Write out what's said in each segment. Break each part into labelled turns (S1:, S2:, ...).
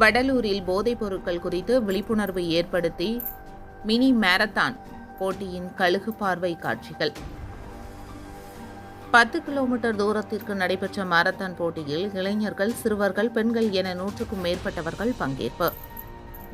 S1: வடலூரில் போதைப் பொருட்கள் குறித்து விழிப்புணர்வு ஏற்படுத்தி மினி மாரத்தான் போட்டியின் கழுகு பார்வை காட்சிகள். பத்து கிலோமீட்டர் தூரத்திற்கு நடைபெற்ற மாரத்தான் போட்டியில் இளைஞர்கள் சிறுவர்கள் பெண்கள் என நூற்றுக்கும் மேற்பட்டவர்கள் பங்கேற்பு.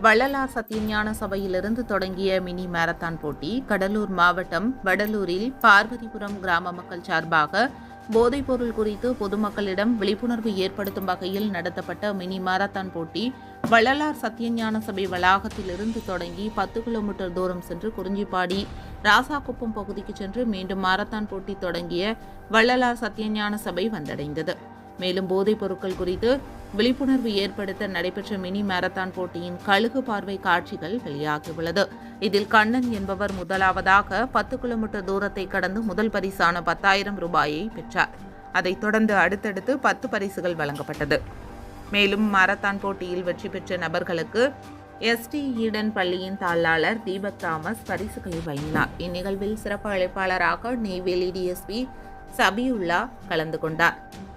S1: வள்ளலார் சத்தியஞான சபையிலிருந்து தொடங்கிய மினி மாரத்தான் போட்டி கடலூர் மாவட்டம் வடலூரில் பார்வதிபுரம் கிராம மக்கள் சார்பாக போதைப்பொருள் குறித்து பொதுமக்களிடம் விழிப்புணர்வு ஏற்படுத்தும் வகையில் நடத்தப்பட்ட மினி மாரத்தான் போட்டி வள்ளலார் சத்தியஞான சபை வளாகத்திலிருந்து தொடங்கி பத்து கிலோமீட்டர் தூரம் சென்று குறிஞ்சிப்பாடி ராசாக்குப்பம் பகுதிக்கு சென்று மீண்டும் மாரத்தான் போட்டி தொடங்கிய வள்ளலார் சத்தியஞான சபை வந்தடைந்தது. மேலும் போதைப் பொருட்கள் குறித்து விழிப்புணர்வு ஏற்படுத்த நடைபெற்ற மினி மாரத்தான் போட்டியின் கழுகு பார்வை காட்சிகள் வெளியாகியுள்ளது. இதில் கண்ணன் என்பவர் முதலாவதாக பத்து கிலோமீட்டர் தூரத்தை கடந்து முதல் பரிசான பத்தாயிரம் ரூபாயை பெற்றார். அதைத் தொடர்ந்து அடுத்தடுத்து பத்து பரிசுகள் வழங்கப்பட்டது. மேலும் மாரத்தான் போட்டியில் வெற்றி பெற்ற நபர்களுக்கு எஸ்டி ஈடன் பள்ளியின் தாளாளர் தீபக் தாமஸ் பரிசுகளை வழங்கினார். இந்நிகழ்வில் சிறப்பு அழைப்பாளராக நெய்வேலி டிஎஸ்பி சபியுல்லா கலந்து கொண்டார்.